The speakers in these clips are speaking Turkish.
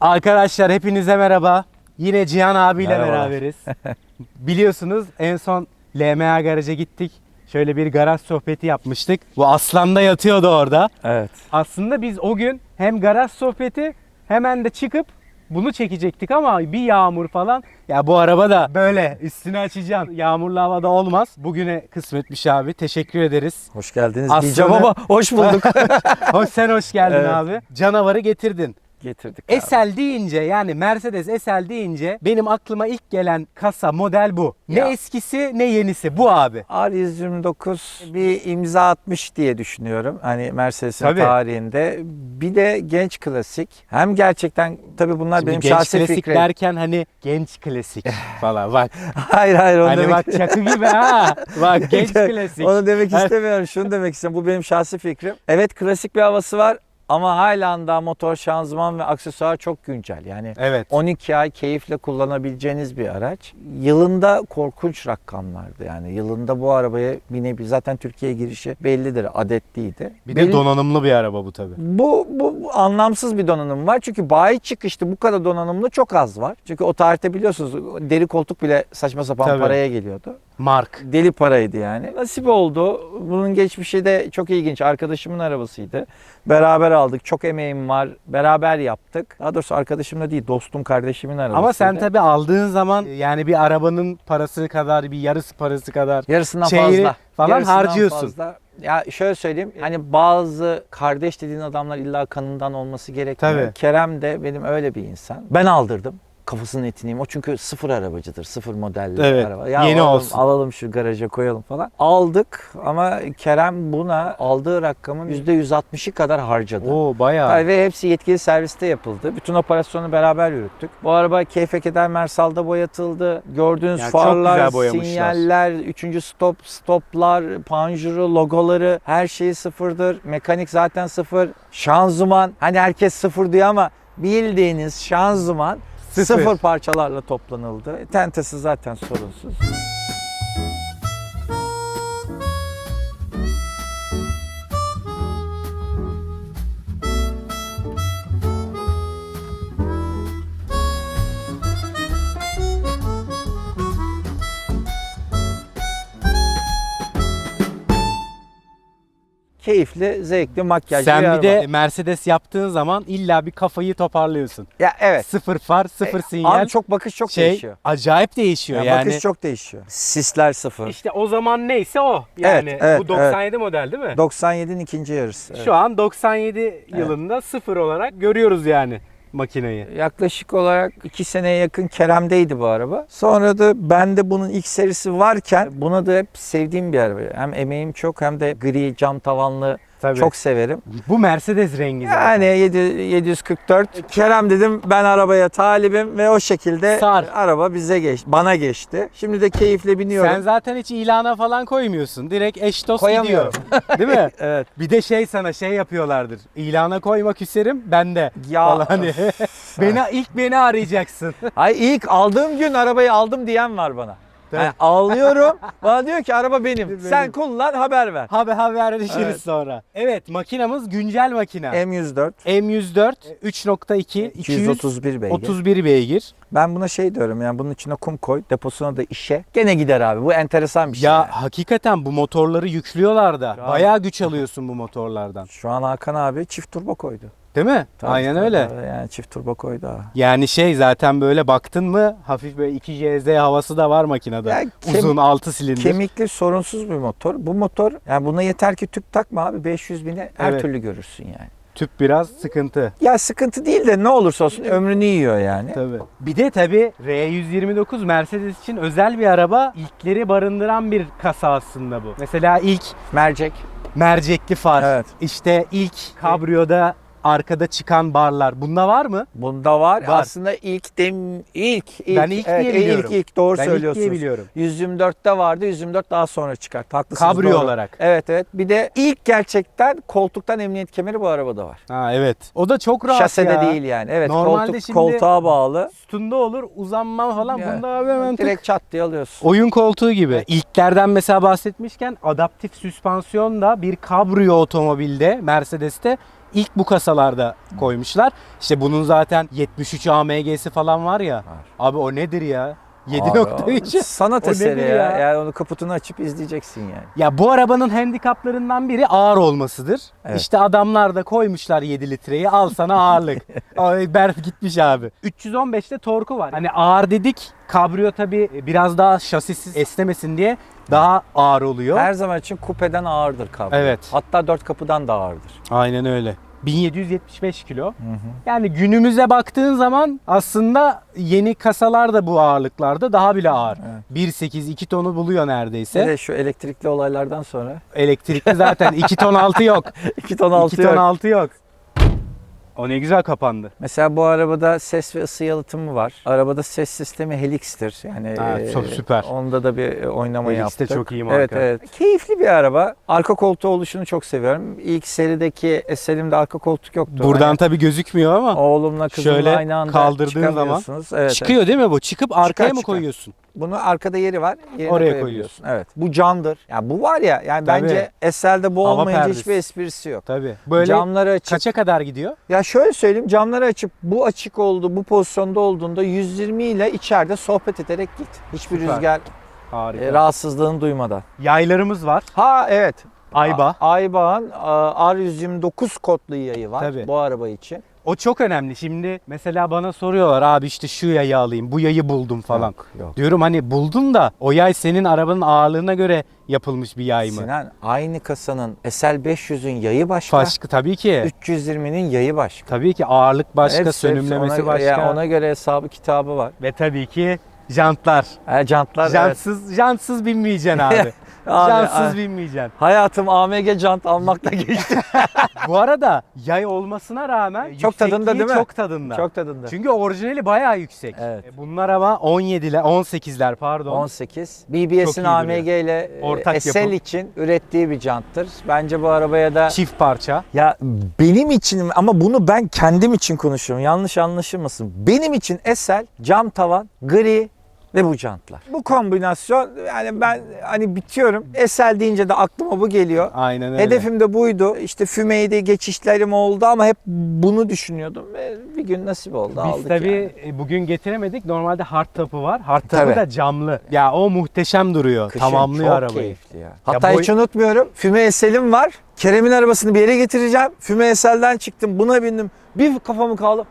Arkadaşlar hepinize merhaba. Yine Cihan abiyle Merhabalar. beraberiz. Biliyorsunuz en son LMA garaja gittik. Şöyle bir garaj sohbeti yapmıştık. Bu aslan da yatıyordu orada. Evet. Aslında biz o gün hem garaj sohbeti hemen de çıkıp bunu çekecektik ama bir yağmur falan. Ya bu araba da böyle üstünü açacaksın. Yağmurlu havada olmaz. Bugüne kısmetmiş abi. Teşekkür ederiz. Hoş geldiniz Aslanı- diyeceğim ama hoş bulduk. Hoş sen hoş geldin Evet. abi. Canavarı getirdin. Getirdik. abi. Deyince yani Mercedes Esel deyince benim aklıma ilk gelen kasa model bu. Ne Ya. eskisi ne yenisi bu abi. R129 bir imza atmış diye düşünüyorum. Hani Mercedes'in tarihinde. Bir de genç klasik. Hem gerçekten tabii bunlar Şimdi benim genç şahsi klasik fikrim. derken hani genç klasik falan bak. hayır hayır onu hani demek bak çakı gibi ha. Bak genç klasik. Onu demek istemiyorum. Şunu demek istiyorum. Bu benim şahsi fikrim. Evet klasik bir havası var ama hala da motor, şanzıman ve aksesuar çok güncel. Yani Evet. 12 ay keyifle kullanabileceğiniz bir araç. Yılında korkunç rakamlardı yani. Yılında bu arabaya binebilir. Zaten Türkiye girişi bellidir, adetliydi. Bir de Benim- donanımlı bir araba bu tabi. bu, bu, bu anlamsız bir donanım var. Çünkü bayi çıkışta bu kadar donanımlı çok az var. Çünkü o tarihte biliyorsunuz deri koltuk bile saçma sapan Tabii. paraya geliyordu. Mark. Deli paraydı yani. Nasip oldu. Bunun geçmişi de çok ilginç. Arkadaşımın arabasıydı. Beraber aldık. Çok emeğim var. Beraber yaptık. Daha doğrusu arkadaşımla değil, dostum, kardeşimin arabasıydı. Ama sen tabi aldığın zaman yani bir arabanın parası kadar bir yarısı parası kadar yarısından fazla falan Yarısından harcıyorsun. fazla. Ya şöyle söyleyeyim. Hani bazı kardeş dediğin adamlar illa kanından olması gerekmiyor. Tabii. Kerem de benim öyle bir insan. Ben aldırdım. Kafasının etiniyim. O çünkü sıfır arabacıdır. Sıfır modelli Evet, araba. Ya yeni alalım, olsun. Alalım şu garaja koyalım falan. Aldık ama Kerem buna aldığı rakamın %160'ı kadar harcadı. Oo bayağı. Ve hepsi yetkili serviste yapıldı. Bütün operasyonu beraber yürüttük. Bu araba keyfe keder Mersal'da boyatıldı. Gördüğünüz çok farlar, sinyaller, üçüncü stop, stoplar, panjuru, logoları her şeyi sıfırdır. Mekanik zaten sıfır. Şanzıman hani herkes sıfır diyor ama bildiğiniz şanzıman Sıfır. sıfır, parçalarla toplanıldı. Tentesi zaten sorunsuz. Keyifli, zevkli, makyajlı Sen bir bir de Mercedes yaptığın zaman illa bir kafayı toparlıyorsun. ya evet. Sıfır far, sıfır E, sinyal. Abi çok bakış çok şey değişiyor. acayip değişiyor Ya yani. Bakış çok değişiyor. Sisler sıfır. İşte o zaman neyse o. Yani Evet, evet, bu 97 model değil mi? 97'nin ikinci yarısı. Evet. Şu an 97 yılında sıfır olarak görüyoruz yani makineyi. Yaklaşık olarak 2 seneye yakın Kerem'deydi bu araba. Sonra da bende bunun ilk serisi varken buna da hep sevdiğim bir araba. Hem emeğim çok hem de gri cam tavanlı Tabii. çok severim. Bu Mercedes rengi zaten. Yani 7, 744. Kerem dedim ben arabaya talibim ve o şekilde Sar. araba bize geçti. Bana geçti. Şimdi de keyifle biniyorum. Sen zaten hiç ilana falan koymuyorsun. Direkt eş dost gidiyor. Koyamıyorum. Değil mi? Evet. Bir de şey sana şey yapıyorlardır. İlana koymak küserim ben de. Ya Falan hani. beni ilk beni arayacaksın. Ay ilk aldığım gün arabayı aldım diyen var bana. Yani ağlıyorum. bana diyor ki araba benim. Benim. Sen kullan haber ver. Haber haberleşiriz Evet. sonra. Evet makinamız güncel makine. M104 M104 3.2 231 beygir. 231 beygir. Ben buna şey diyorum yani bunun içine kum koy, deposuna da işe. Gene gider abi. Bu enteresan bir şey. Ya yani. hakikaten bu motorları yüklüyorlar da. Ya. Bayağı güç alıyorsun bu motorlardan. Şu an Hakan abi çift turbo koydu. Değil mi? Tabii, Aynen tabii, öyle. tabii. Yani çift turbo koydu ha. Yani şey zaten böyle baktın mı hafif böyle 2 JZ havası da var makinede. Ya kem- Uzun 6 silindir. Kemikli sorunsuz bir motor. Bu motor yani buna yeter ki tüp takma abi 500 bine her Evet. türlü görürsün yani. Tüp biraz sıkıntı. Ya sıkıntı değil de ne olursa olsun ömrünü yiyor yani. Tabii. Bir de tabii R129 Mercedes için özel bir araba. İlkleri barındıran bir kasa aslında bu. Mesela ilk Mercek. mercekli far. Evet. İşte ilk kabriyoda arkada çıkan barlar. Bunda var mı? Bunda var. Var. Aslında ilk dem ilk ilk Ben ilk evet, diye biliyorum. ilk ilk doğru ben ilk söylüyorsunuz. diye biliyorum. 124'te vardı. 124 daha sonra çıkarttı. Haklısınız. Kabriyo doğru. olarak. Evet evet. Bir de ilk gerçekten koltuktan emniyet kemeri bu arabada var. Ha evet. O da çok rahat Şasede ya. değil yani. Evet Normalde koltuk şimdi- koltuğa bağlı. Sütunda olur uzanma falan. Ya, Bunda abi hemen tık. Direkt çat diye alıyorsun. Oyun koltuğu gibi. İlklerden mesela bahsetmişken adaptif süspansiyon da bir kabriyo otomobilde Mercedes'te ilk bu kasalarda koymuşlar. İşte bunun zaten 73 AMG'si falan var ya. Abi o nedir ya? 7.3. Sanat O eseri ya. ya? Yani onu kaputunu açıp izleyeceksin yani. Ya bu arabanın handikaplarından biri ağır olmasıdır. Evet. İşte adamlar da koymuşlar 7 litreyi al sana ağırlık. Ay berf gitmiş abi. 315'te torku var. Hani ağır dedik. Kabrio tabi biraz daha şasisiz esnemesin diye daha ağır oluyor. Her zaman için kupeden ağırdır kablo. Evet. Hatta dört kapıdan da ağırdır. Aynen öyle. 1775 kilo. Yani günümüze baktığın zaman aslında yeni kasalar da bu ağırlıklarda daha bile ağır. Evet. 1.8 2 tonu buluyor neredeyse. de şu elektrikli olaylardan sonra Elektrikli zaten 2 ton altı yok. 2 ton altı 2 ton yok. altı yok. O ne güzel kapandı. Mesela bu arabada ses ve ısı yalıtımı var. Arabada ses sistemi Helix'tir. Yani Ha, e, çok süper. Onda da bir oynama Helix de yaptık. çok iyi marka. Evet evet. Keyifli bir araba. Arka koltuğu oluşunu çok seviyorum. İlk serideki SL'imde arka koltuk yoktu. Buradan Hani tabii gözükmüyor ama oğlumla kızımla şöyle aynı anda kaldırdığın çıkamıyorsunuz. Evet, evet. çıkıyor değil mi bu? Çıkıp arkaya mı çıkar. koyuyorsun? Bunu arkada yeri var. Yerine Oraya koyabiliyorsun. Evet. Bu candır. Ya bu var ya yani Tabii. bence SL'de bu Hava olmayınca perdesi. hiçbir esprisi yok. Tabii. Böyle Camları açıp kaça kadar gidiyor? Ya şöyle söyleyeyim camları açıp bu açık oldu bu pozisyonda olduğunda 120 ile içeride sohbet ederek git. Hiçbir Süper. rüzgar Harika. e, rahatsızlığını duymadan. Yaylarımız var. Ha evet. Ayba. Aybağ'ın a, R129 kodlu yayı var Tabii. bu araba için. O çok önemli. Şimdi mesela bana soruyorlar abi işte şu yayı alayım, bu yayı buldum falan. Yok, yok. Diyorum hani buldun da o yay senin arabanın ağırlığına göre yapılmış bir yay mı? Sinan aynı kasanın SL500'ün yayı başka, Başka tabii ki. 320'nin yayı başka. Tabii ki ağırlık başka, Hepsi- hepsi sönümlemesi ona, başka. ya ona göre hesabı kitabı var. Ve tabii ki jantlar. Ha, jantlar evet. Jantsız, jantsız binmeyeceksin abi. Abi, jantsız ay- binmeyeceksin. Hayatım AMG jant almakla geçti. Bu arada yay olmasına rağmen Çok tadında değil mi? Çok tadında. Çok tadında. Çünkü orijinali bayağı yüksek. Evet. E, Bunlar ama 17'ler, 18'ler pardon. 18. Çok BBS'in AMG duruyor. ile Ortak e, SL yapım. için ürettiği bir janttır. Bence bu arabaya da Çift parça. ya benim için ama bunu ben kendim için konuşuyorum. Yanlış anlaşılmasın. Benim için SL cam tavan, gri ve bu jantlar. Bu kombinasyon yani ben hani bitiyorum. SL deyince de aklıma bu geliyor. Aynen öyle. Hedefim de buydu. İşte fümeydi, geçişlerim oldu ama hep bunu düşünüyordum. Ve bir gün nasip oldu. Biz aldık tabii yani. e, bugün getiremedik. Normalde hard top'u var. Hard top'u Tabii. da camlı. Ya o muhteşem duruyor. Kışın Tamamlıyor çok arabayı. keyifli ya. Hatta boy- hiç unutmuyorum. Füme Esel'im var. Kerem'in arabasını bir yere getireceğim. Füme Esel'den çıktım. Buna bindim. Bir kafamı kaldım.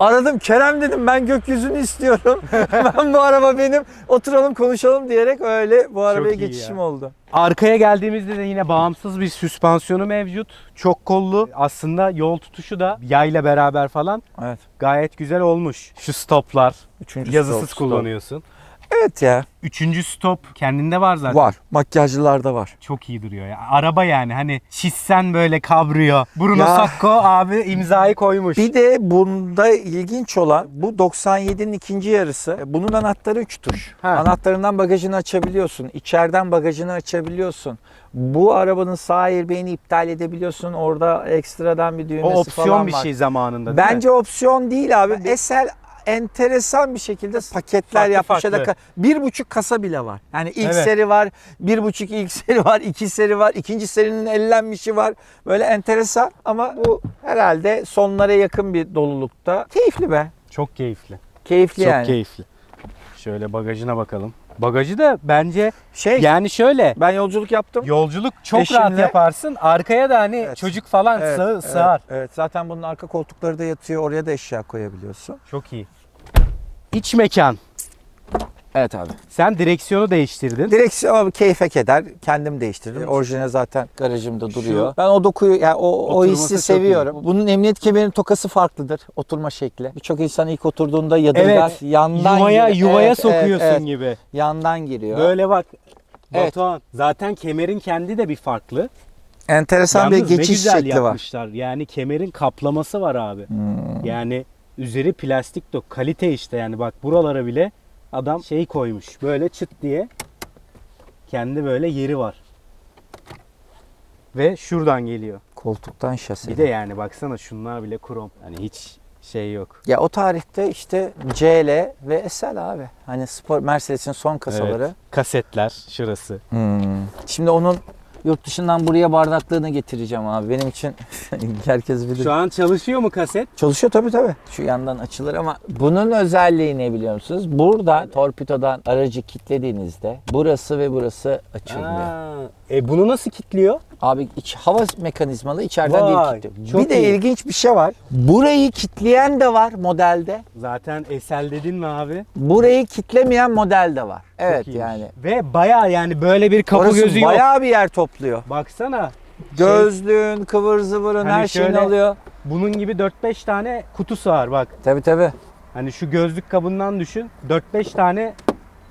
Aradım Kerem dedim ben gökyüzünü istiyorum. ben bu araba benim. Oturalım konuşalım diyerek öyle bu arabaya iyi geçişim ya. oldu. Arkaya geldiğimizde de yine bağımsız bir süspansiyonu mevcut. Çok kollu. Aslında yol tutuşu da yayla beraber falan Evet. gayet güzel olmuş. Şu stoplar Üçüncü yazısız stop, stop. kullanıyorsun. Evet ya. Üçüncü stop kendinde var zaten. Var. Makyajlılarda var. Çok iyi duruyor ya. Araba yani hani çizsen böyle kabriyo. Bruno Ya. Sacco abi imzayı koymuş. Bir de bunda ilginç olan bu 97'nin ikinci yarısı. Bunun anahtarı 3 tuş. Ha. Anahtarından bagajını açabiliyorsun. İçeriden bagajını açabiliyorsun. Bu arabanın sağ airbag'ini iptal edebiliyorsun. Orada ekstradan bir düğmesi o opsiyon falan bir var. şey zamanında değil mi? Bence opsiyon değil abi. SL enteresan bir şekilde paketler Farklı yapmış ya da farklı. ka- bir buçuk kasa bile var. Yani ilk Evet. seri var, bir buçuk ilk seri var, iki seri var, ikinci serinin ellenmişi var. Böyle enteresan ama bu herhalde sonlara yakın bir dolulukta. Keyifli be. Çok keyifli. Keyifli Çok yani. keyifli. Şöyle bagajına bakalım. Bagajı da bence Şey, yani şöyle ben yolculuk yaptım. yolculuk çok Eşimle- rahat yaparsın. Arkaya da hani Evet. çocuk falan Evet, sığ- evet, sığar. Evet, zaten bunun arka koltukları da yatıyor. Oraya da eşya koyabiliyorsun. Çok iyi. İç mekan. Evet abi. Sen direksiyonu değiştirdin. Direksiyon abi keyfe keder. Kendim değiştirdim. Orijinal zaten garajımda duruyor. Ben o dokuyu yani o, o Oturması hissi çok seviyorum. Bunun emniyet kemerinin tokası farklıdır. Oturma şekli. Birçok insan ilk oturduğunda yadırgar. Evet. Yandan yuvaya giriyor. yuvaya Evet, sokuyorsun evet, evet. gibi. Yandan giriyor. Böyle bak. Evet. Batuhan zaten kemerin kendi de bir farklı. Enteresan Yalnız bir ne geçiş güzel şekli var. yapmışlar. Yani kemerin kaplaması var abi. Hmm. Yani üzeri plastik de kalite işte yani bak buralara bile adam şey koymuş. Böyle çıt diye kendi böyle yeri var. Ve şuradan geliyor. Koltuktan şasi. Bir de yani baksana şunlar bile krom. Hani hiç şey yok. Ya o tarihte işte CL ve SL abi. Hani spor Mercedes'in son kasaları. Evet. Kasetler şurası. Hmm. Şimdi onun Yurt dışından buraya bardaklığını getireceğim abi. Benim için herkes bilir. Şu an çalışıyor mu kaset? Çalışıyor tabii tabii. Şu yandan açılır ama bunun özelliği ne biliyor musunuz? Burada torpidodan aracı kilitlediğinizde burası ve burası açılmıyor. Aa, e bunu nasıl kilitliyor? Abi iç hava mekanizmalı içeriden Vay, değil kilitliyor. çok Bir de iyi. ilginç bir şey var. Burayı kilitleyen de var modelde. Zaten esel dedin mi abi? Burayı kitlemeyen model de var. Evet iyiymiş. yani. Ve baya yani böyle bir kapı Orası gözü yok. bayağı bir yer topluyor. Baksana. Gözlüğün, kıvır zıvırın Hani her şeyini şöyle- alıyor. Bunun gibi 4-5 tane kutusu var bak. Tabii tabii. Hani şu gözlük kabından düşün. 4-5 tane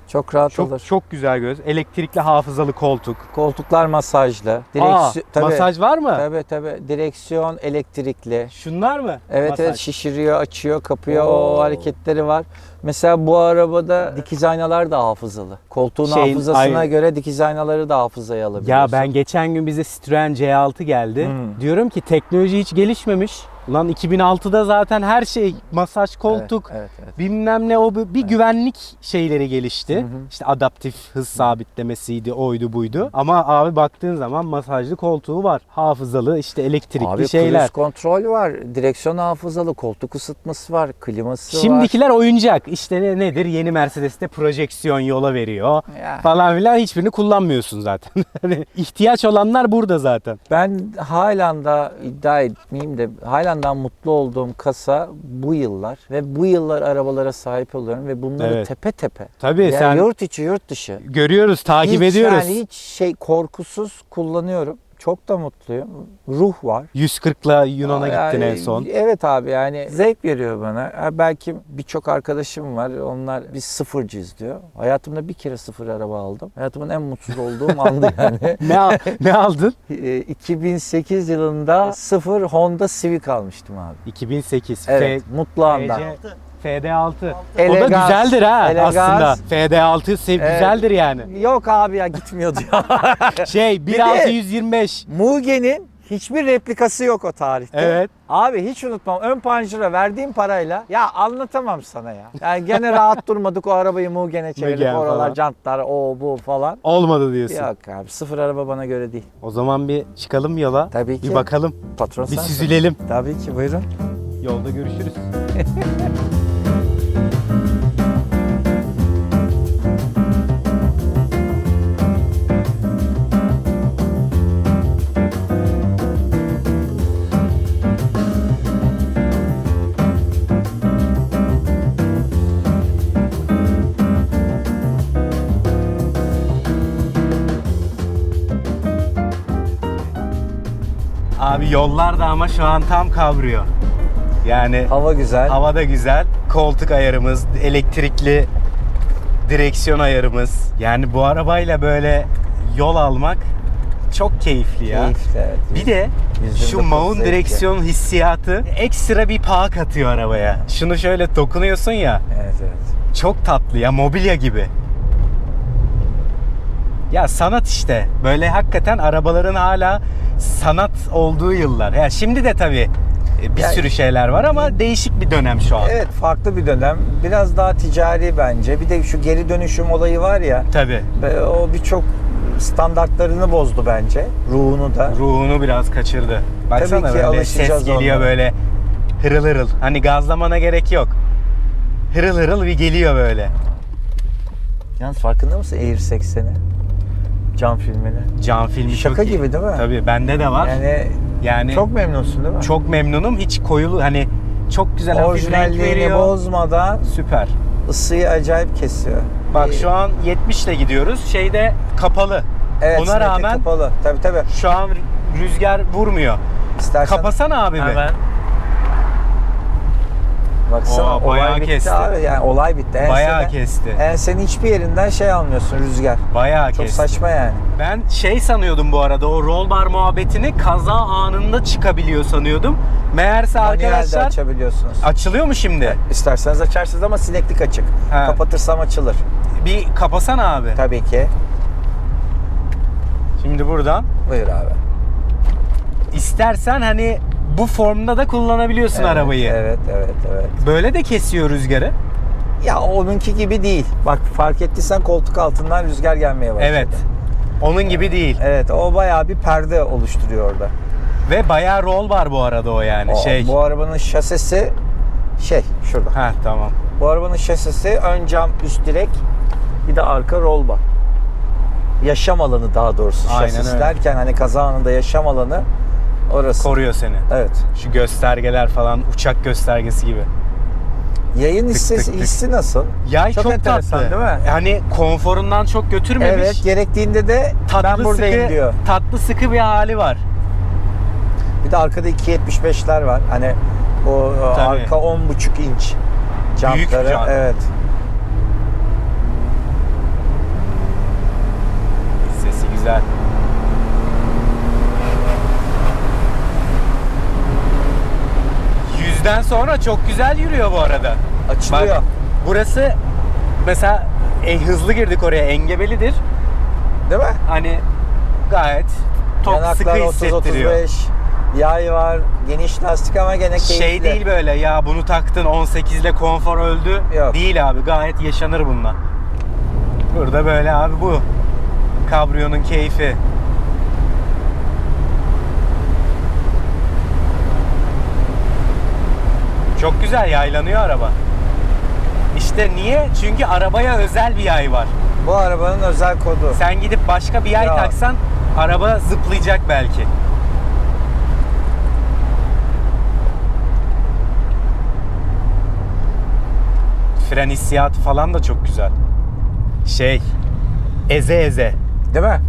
Çok rahat çok olur. çok güzel göz. Elektrikli hafızalı koltuk. Koltuklar masajlı. Aa, Direksiyon, tabii, masaj var mı? Tabii tabii. Direksiyon elektrikli. Şunlar mı? Evet Masaj. evet şişiriyor, açıyor, kapıyor. O Oo. hareketleri var. Mesela bu arabada dikiz aynalar da hafızalı. Koltuğun Şeyin- hafızasına ay- göre dikiz aynaları da hafızaya alabiliyorsun. Ya ben geçen gün bize Citroen C6 geldi. Hmm. Diyorum ki teknoloji hiç gelişmemiş. Ulan 2006'da zaten her şey masaj, Evet, koltuk, Evet, evet. bilmem ne o bir bir güvenlik şeyleri gelişti. Hı hı. İşte adaptif hız sabitlemesiydi, oydu buydu. Ama abi baktığın zaman masajlı koltuğu var. Hafızalı işte elektrikli Abi şeyler. cruise kontrol var, direksiyon hafızalı, koltuk ısıtması var, kliması var. Şimdikiler oyuncak. İşte ne- nedir? Yeni Mercedes'te projeksiyon yola veriyor Ya. falan filan hiçbirini kullanmıyorsun zaten. Hani ihtiyaç olanlar burada zaten. Ben halen da iddia etmeyeyim de halen mutlu olduğum kasa bu yıllar ve bu yıllar arabalara sahip oluyorum ve bunları Evet. tepe tepe. Tabii Yani sen yurt içi yurt dışı. görüyoruz, takip hiç, ediyoruz. Yani hiç şey korkusuz kullanıyorum. Çok da mutluyum. Ruh var. 140'la Yunan'a Yani, gittin en son. Evet abi yani zevk veriyor bana. Ha, belki birçok arkadaşım var. Onlar biz sıfırcıyız diyor. Hayatımda bir kere sıfır araba aldım. Hayatımın en mutsuz olduğum andı yani. ne al- ne aldın? E, 2008 yılında sıfır Honda Civic almıştım abi. 2008 Evet, F- mutlu anda. FC FD6. o da Elegans, güzeldir ha Elegans. aslında. FD6 sev güzeldir yani. Yok abi ya gitmiyordu ya. Şey de- 1625. Muge'nin hiçbir replikası yok o tarihte. Evet. Abi hiç unutmam ön panjura verdiğim parayla ya anlatamam sana ya. Yani gene rahat durmadık o arabayı Mugen'e çevirdik Mugen oralar falan. jantlar o bu falan. Olmadı diyorsun. Yok abi sıfır araba bana göre değil. O zaman bir çıkalım yola. Tabii ki. Bir bakalım. Patron Bir sensin. süzülelim. Tabii ki buyurun. Yolda görüşürüz. Abi yollar da ama şu an tam kavruyor. Yani Hava güzel. hava da güzel. Koltuk ayarımız, elektrikli direksiyon ayarımız. Yani bu arabayla böyle yol almak çok keyifli ya. Keyifli. evet. Bir de Yüzünde şu maun zevkli. direksiyon hissiyatı ekstra bir paha katıyor arabaya. Şunu şöyle dokunuyorsun ya. Evet evet. Çok tatlı ya mobilya gibi. Ya sanat işte. Böyle hakikaten arabaların hala sanat olduğu yıllar. Ya şimdi de tabii e, bir Ya- sürü şeyler var ama değişik bir dönem şu an. Evet farklı bir dönem. Biraz daha ticari bence. Bir de şu geri dönüşüm olayı var ya. Tabii. O birçok standartlarını bozdu bence. Ruhunu da. Ruhunu biraz kaçırdı. Baksana Tabii ki böyle ses geliyor ona. böyle hırıl hırıl. Hani gazlamana gerek yok. Hırıl hırıl bir geliyor böyle. Yalnız farkında mısın Air 80'i? Cam filmini. Can filmi Şaka çok iyi. gibi değil mi? Tabii bende de var. Yani, Yani çok memnunsun değil mi? çok memnunum. Hiç koyulu hani çok güzel hafif renk Orijinalliğini veriyor. bozmadan Süper. ısıyı acayip kesiyor. Bak Ee, şu an 70 ile gidiyoruz. Şeyde kapalı. evet, ona rağmen- kapalı. Tabii tabii. Şu an rüzgar vurmuyor. İstersen Kapasana abi be. Baksana Oo, olay bitti kesti. abi. Yani olay bitti. Enseden, Bayağı kesti. Ensenin hiçbir yerinden şey almıyorsun rüzgar. Bayağı Çok kesti. saçma yani. Ben şey sanıyordum bu arada o roll bar muhabbetini kaza anında çıkabiliyor sanıyordum. Meğerse Manuelde arkadaşlar açabiliyorsunuz. açılıyor mu şimdi? İsterseniz açarsınız ama sineklik açık. Ha. Kapatırsam açılır. Bir kapasana abi. Tabii ki. Şimdi buradan Buyur abi. istersen hani bu formda da kullanabiliyorsun Evet, arabayı. Evet, evet, evet. Böyle de kesiyor rüzgarı. Ya onunki gibi değil. Bak fark ettiysen koltuk altından rüzgar gelmeye başladı. Evet. Onun gibi değil. Evet o bayağı bir perde oluşturuyor orada. Ve bayağı rol var bu arada o yani. O- şey. Bu arabanın şasisi şey şurada. Ha tamam. Bu arabanın şasisi ön cam üst direk bir de arka roll bar. Yaşam alanı daha doğrusu şasis derken hani kaza anında yaşam alanı orası. Koruyor seni. evet. Şu göstergeler falan uçak göstergesi gibi. Yayın tık hissi, tık tık. hissi nasıl? Yay çok, enteresan tatlı. değil mi? Hani konforundan çok götürmemiş. Evet gerektiğinde de tatlı ben buradayım sıkı, diyor. Tatlı sıkı bir hali var. Bir de arkada 2.75'ler var. Hani o Tabii. arka 10.5 inç Büyük jantları. jant. Evet. Sesi güzel. Yüzden sonra çok güzel yürüyor bu arada. Açılıyor. Bak, burası mesela e, hızlı girdik oraya engebelidir. Değil mi? Hani gayet çok sıkı Yanaklar hissettiriyor. 30-35. Yay var. Geniş lastik ama gene keyifli. Şey değil böyle ya bunu taktın 18 ile konfor öldü. Yok. Değil abi gayet yaşanır bununla. Burada böyle abi bu. Kabrio'nun keyfi. Çok güzel yaylanıyor araba. İşte niye? Çünkü arabaya özel bir yay var. Bu arabanın özel kodu. Sen gidip başka bir yay Ya. taksan araba zıplayacak belki. Fren hissiyatı falan da çok güzel. Şey, eze eze. Değil mi?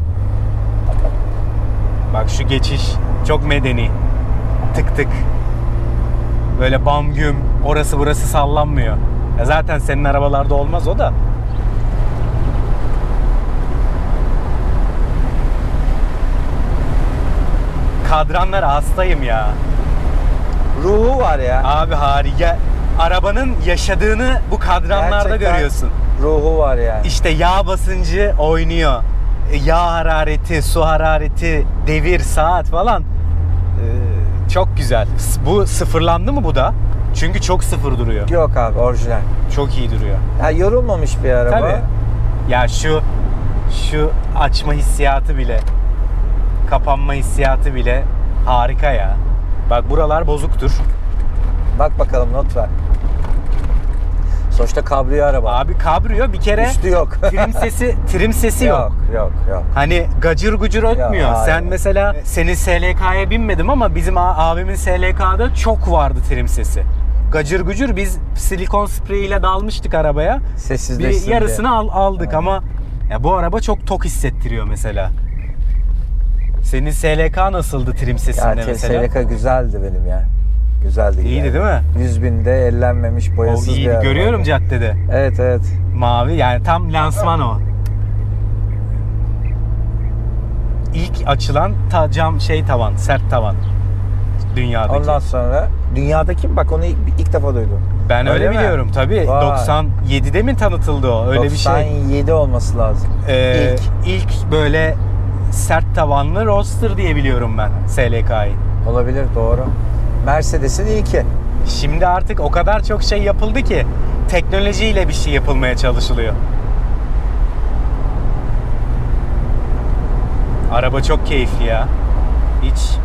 Bak şu geçiş çok medeni. Tık tık. Böyle bam güm, orası burası sallanmıyor. Ya zaten senin arabalarda olmaz o da. Kadranlara hastayım ya. Ruhu var ya. Abi harika. Arabanın yaşadığını bu kadranlarda Gerçekten görüyorsun. Ruhu var yani. İşte yağ basıncı oynuyor. E, Yağ harareti, su harareti, devir, saat falan. Çok güzel. Bu sıfırlandı mı bu da? Çünkü çok sıfır duruyor. Yok abi orijinal. Çok iyi duruyor. Ya yorulmamış bir araba. Tabii. Ya şu şu açma hissiyatı bile, kapanma hissiyatı bile harika ya. Bak buralar bozuktur. Bak bakalım not ver. Sonuçta kabriyo araba. Abi kabrio bir kere Üstü yok. trim sesi trim sesi yok. yok yok yok. Hani gacır gucur ötmüyor. hayır. Sen mesela senin SLK'ya binmedim ama bizim a- abimin SLK'da çok vardı trim sesi. Gacır gucur biz silikon spreyiyle dalmıştık arabaya. Bir Sessizleşsin yarısını al- aldık ama ya bu araba çok tok hissettiriyor mesela. Senin SLK nasıldı trim sesinde Ya mesela? TSLK güzeldi benim ya. Güzeldi. İyiydi güzeldi. değil mi? 100 binde ellenmemiş O boyasız bir iyiydi. araba. Görüyorum caddede. Evet evet. Mavi yani tam lansman o. İlk açılan ta cam şey tavan, sert tavan. Dünyadaki. Ondan sonra dünyadaki bak onu ilk, ilk defa duydum. ben öyle, Öyle mi? biliyorum tabii. Vay. 97'de mi tanıtıldı o? Öyle bir şey. 97 olması lazım. Ee, İlk. ilk böyle sert tavanlı Roadster diye biliyorum ben SLK'yı. Olabilir doğru. Mercedes'in ilki. Şimdi artık o kadar çok şey yapıldı ki teknolojiyle bir şey yapılmaya çalışılıyor. Araba çok keyifli ya. Hiç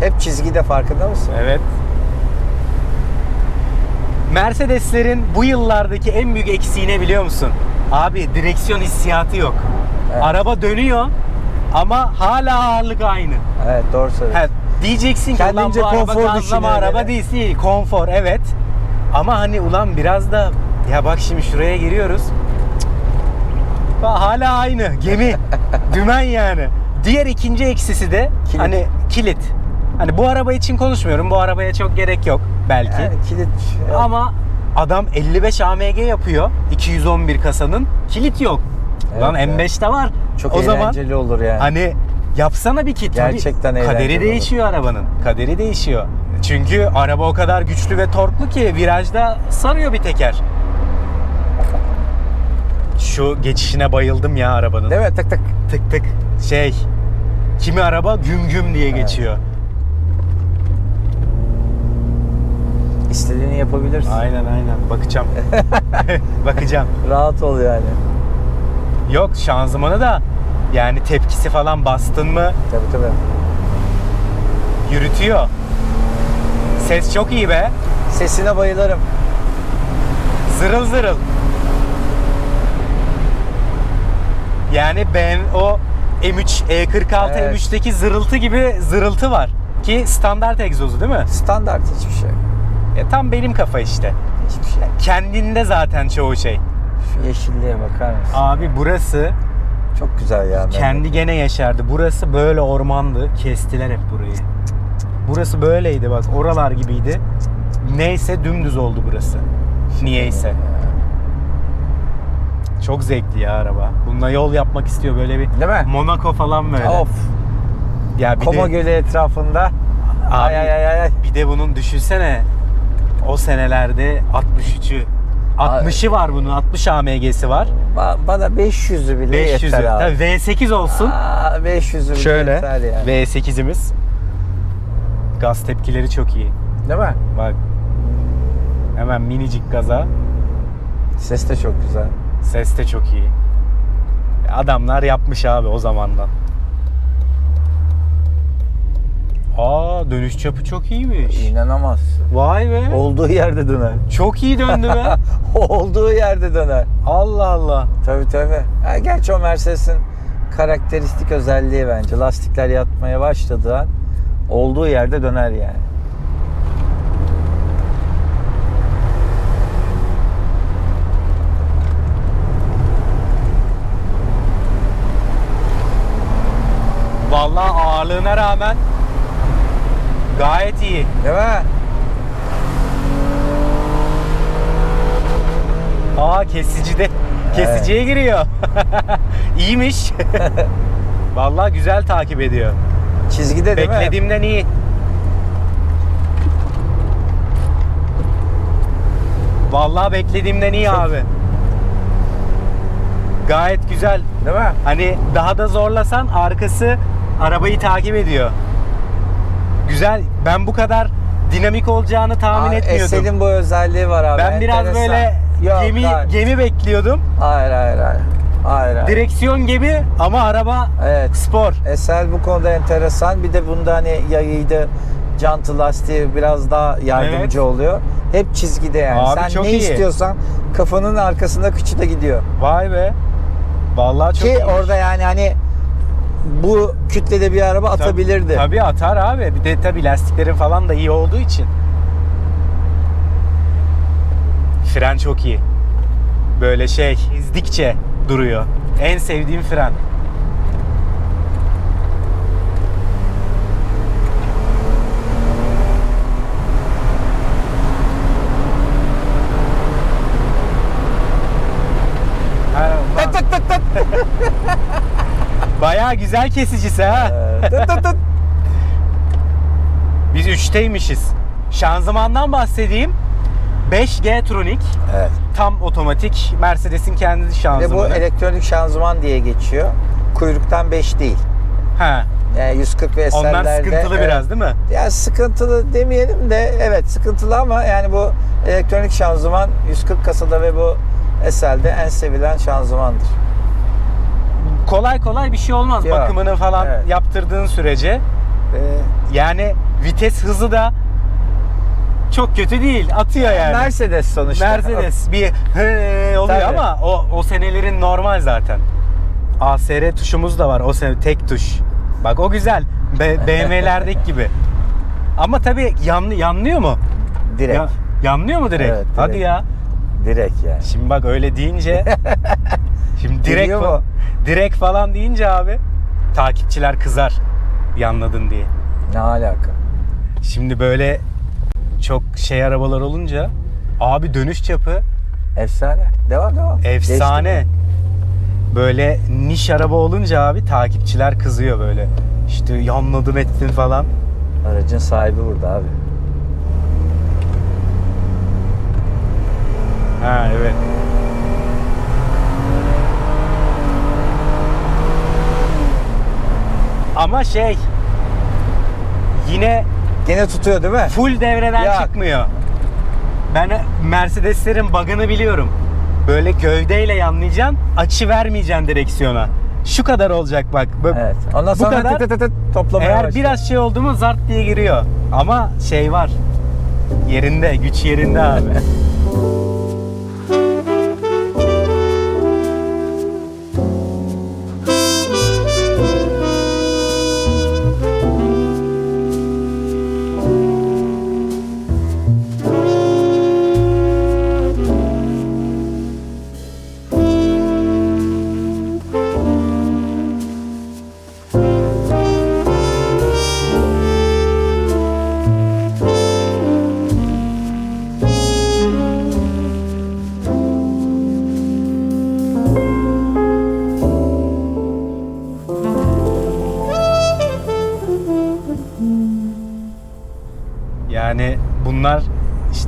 Hep çizgide farkında mısın? Evet. Mercedeslerin bu yıllardaki en büyük eksiği ne biliyor musun? Abi direksiyon hissiyatı yok. Evet. Araba dönüyor ama hala ağırlık aynı. Evet doğru söylüyorsun. Ha, diyeceksin ki ulan Kendince bu araba konfor gazlama düşünüyor araba değil, değil. Konfor evet. Ama hani ulan biraz da ya bak şimdi şuraya giriyoruz. Cık. Bak, hala aynı gemi. Dümen yani. Diğer ikinci eksisi de Kilit. hani kilit. Hani bu araba için konuşmuyorum. Bu arabaya çok gerek yok belki. Yani kilit Ama adam 55 AMG yapıyor 211 kasanın. Kilit yok. Evet, Lan evet. M5'te var. çok o zaman eğlenceli olur yani. Hani yapsana bir kit. Gerçekten Tabii Kaderi olur. değişiyor arabanın. Kaderi değişiyor. Çünkü araba o kadar güçlü ve torklu ki virajda sarıyor bir teker. Şu geçişine bayıldım ya arabanın. Değil mi? Tık tık. Tık tık. Şey. Kimi araba güm güm diye geçiyor. İstediğini yapabilirsin. Aynen aynen. Bakacağım. Bakacağım. Rahat ol yani. Yok şanzımanı da Yani tepkisi falan bastın mı Tabii tabii. yürütüyor. Ses çok iyi be. Sesine bayılırım. Zırıl zırıl. Yani ben o M3 E46 Evet. M3'teki zırıltı gibi zırıltı var. Ki standart egzozu değil mi? Standart hiçbir şey. E, tam benim kafa işte. Hiçbir şey. Kendinde zaten çoğu şey. Şu yeşilliğe bakar mısın? Abi burası Çok güzel ya. kendi gene yaşardı. Burası böyle ormandı. Kestiler hep burayı. Burası böyleydi bak. Oralar gibiydi. Neyse dümdüz oldu burası. Niyeyse. Çok zevkli ya araba. Bununla yol yapmak istiyor böyle bir Değil mi? Monaco falan böyle. Of. Ya bir Koma de, Gölü etrafında. Abi, Ay ay ay ay. bir de bunun düşünsene o senelerde 63'ü 60'ı var bunun 60 AMG'si var. Ba- Bana 500'ü bile 500'ü. yeter abi. Tabii V8 olsun. Aa, 500'ü bile Şöyle yeter yani. V8'imiz. Gaz tepkileri çok iyi. Değil mi? Bak. Hemen minicik gaza. Ses de çok güzel. Ses de çok iyi. Adamlar yapmış abi o zamandan. Aa dönüş çapı çok iyiymiş. İnanamazsın. Vay be. Olduğu yerde döner. Çok iyi döndü be. Olduğu yerde döner. Allah Allah. Tabii tabii. Ha, gerçi o Mercedes'in karakteristik özelliği bence. Lastikler yatmaya başladığı an olduğu yerde döner yani. Vallahi ağırlığına rağmen gayet iyi. Değil mi? Aa kesicide. Kesiciye giriyor. İyiymiş. Vallahi güzel takip ediyor. Çizgide değil mi? Beklediğimden iyi. Vallahi beklediğimden iyi Çok- abi. Gayet güzel. Değil mi? Hani daha da zorlasan arkası arabayı takip ediyor. Güzel. Ben bu kadar dinamik olacağını tahmin Aa, etmiyordum. Esel'in bu özelliği var abi. ben biraz enteresan. böyle Yok, gemi hayır. gemi bekliyordum. Hayır hayır hayır. Hayır hayır. Direksiyon gemi ama araba Evet. spor. Esel bu konuda enteresan. Bir de bunda hani yayıydı, jantı lastiği biraz daha yardımcı Evet. oluyor. Hep çizgide yani. Abi Sen çok ne iyi. istiyorsan kafanın arkasında kıçı da gidiyor. Vay be. Vallahi çok Ki iyiymiş. orada yani hani bu kütlede bir araba Tabii- atabilirdi. Tabii atar abi. Bir de tabii lastiklerin falan da iyi olduğu için. Fren çok iyi. Böyle şey izdikçe duruyor. En sevdiğim fren. Ha, Tıt tıt tıt tıt. Bayağı güzel kesicisi ha. Tıt tıt tıt. Biz 3'teymişiz. Şanzımandan bahsedeyim. 5G Tronic. Evet. Tam otomatik Mercedes'in kendi Bir de bu şanzımanı. elektronik şanzıman diye geçiyor. Kuyruktan 5 değil. ha, Yani 140 ve onlar sıkıntılı evet. biraz değil mi? Ya sıkıntılı demeyelim de evet sıkıntılı ama yani bu elektronik şanzıman 140 kasada ve bu SL'de en sevilen şanzımandır. Kolay kolay bir şey olmaz. Yok, Bakımını falan evet. yaptırdığın sürece. Ee, Yani vites hızı da çok kötü değil. Atıyor yani. Mercedes sonuçta. Mercedes bir he oluyor Tabii. ama o o senelerin normal zaten. ASR tuşumuz da var. O sene tek tuş. Bak o güzel. B- BMW'lerdeki gibi. Ama tabii yan, yanlıyor mu? Direkt. Ya- yanlıyor mu direkt? Evet, direkt. Hadi ya. Direkt yani. Şimdi bak öyle deyince şimdi direkt Geliyor fa- mu? direkt falan deyince abi takipçiler kızar yanladın diye. Ne alaka? Şimdi böyle çok şey arabalar olunca abi dönüş çapı Efsane. Devam devam. efsane. Böyle niş araba olunca abi takipçiler kızıyor böyle. İşte yanladın ettin falan. Aracın sahibi burada abi. Ha evet. Ama şey yine Gene tutuyor değil mi? full devreden Ya. çıkmıyor. Ben Mercedeslerin bug'ını biliyorum. Böyle gövdeyle yanlayacaksın, açı vermeyeceksin direksiyona. şu kadar olacak bak. Bö- Evet. Ondan Bu sonra kadar- tıt tıt tıt toplamaya Eğer başlıyor. biraz şey oldu mu zart diye giriyor. Ama şey var. Yerinde, güç yerinde abi.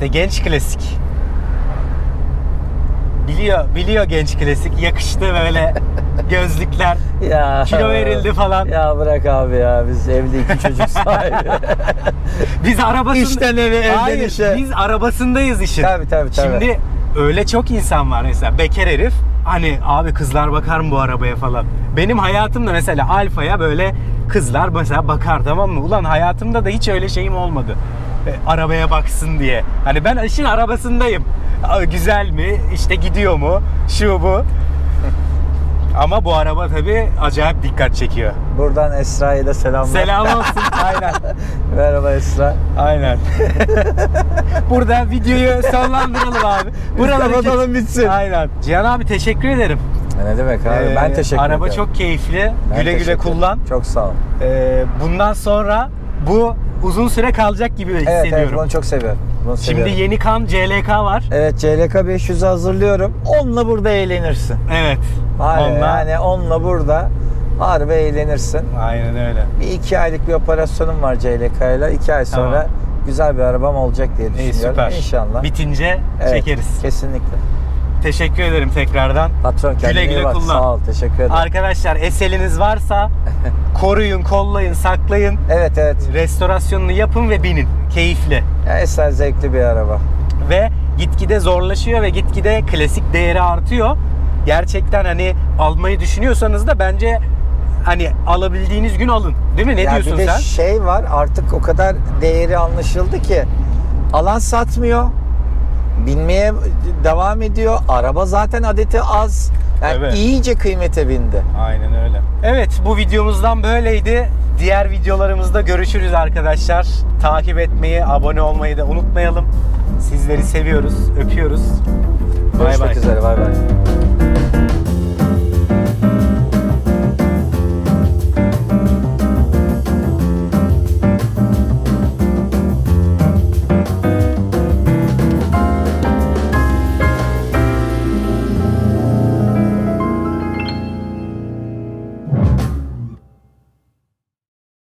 İşte genç klasik. Biliyor, biliyor genç klasik. Yakıştı böyle gözlükler. ya. Kilo verildi falan. Ya bırak abi ya biz evli iki çocuk sahibi. Biz arabasında... İşten eve, evden Hayır, işe. biz arabasındayız işin. tabii tabii tabii. Şimdi öyle çok insan var mesela bekar herif hani abi kızlar bakar mı bu arabaya falan. Benim hayatımda mesela Alfa'ya böyle kızlar mesela bakar tamam mı? Ulan hayatımda da hiç öyle şeyim olmadı. E, arabaya baksın diye. Hani ben işin arabasındayım. Güzel mi? İşte gidiyor mu? Şu bu. Ama bu araba tabii acayip dikkat çekiyor. Buradan Esra'ya da selamlar. Selam olsun. Aynen. Merhaba Esra. Aynen. Burada videoyu sonlandıralım abi. Buraları kapatalım bitsin. Aynen. Cihan abi teşekkür ederim. Ne demek abi? Ee, ben teşekkür ederim. Araba çok keyifli. Ben güle güle kullan. Çok sağ ol. Ee, bundan sonra bu uzun süre kalacak gibi Evet evet hissediyorum. bunu çok seviyorum. Bunu Şimdi seviyorum. yeni kan CLK var. Evet CLK 500'ü hazırlıyorum. Onunla burada eğlenirsin. Evet. Ya, Onunla- Yani onunla burada harbi eğlenirsin. Aynen öyle. Bir iki aylık bir operasyonum var CLK ile. İki ay sonra Tamam. güzel bir arabam olacak diye İyi düşünüyorum. süper. İnşallah. Bitince Evet, çekeriz. Kesinlikle. Teşekkür ederim tekrardan. Patron kendine Güle iyi güle bak. kullan. Sağ ol. Teşekkür ederim. Arkadaşlar eseliniz varsa koruyun, kollayın, saklayın. evet evet. Restorasyonunu yapın ve binin. Keyifli. Ya eser zevkli bir araba. ve gitgide zorlaşıyor ve gitgide klasik değeri artıyor. Gerçekten hani almayı düşünüyorsanız da bence hani alabildiğiniz gün alın. Değil mi? Ne ya diyorsun bir de sen? şey var artık o kadar değeri anlaşıldı ki alan satmıyor. Binmeye devam ediyor. Araba zaten adeti az. Yani Evet. iyice kıymete bindi. Aynen öyle. Evet bu videomuzdan böyleydi. Diğer videolarımızda görüşürüz arkadaşlar. Takip etmeyi, abone olmayı da unutmayalım. Sizleri seviyoruz, öpüyoruz. Bay Görüşmek bay. üzere. Bay bay.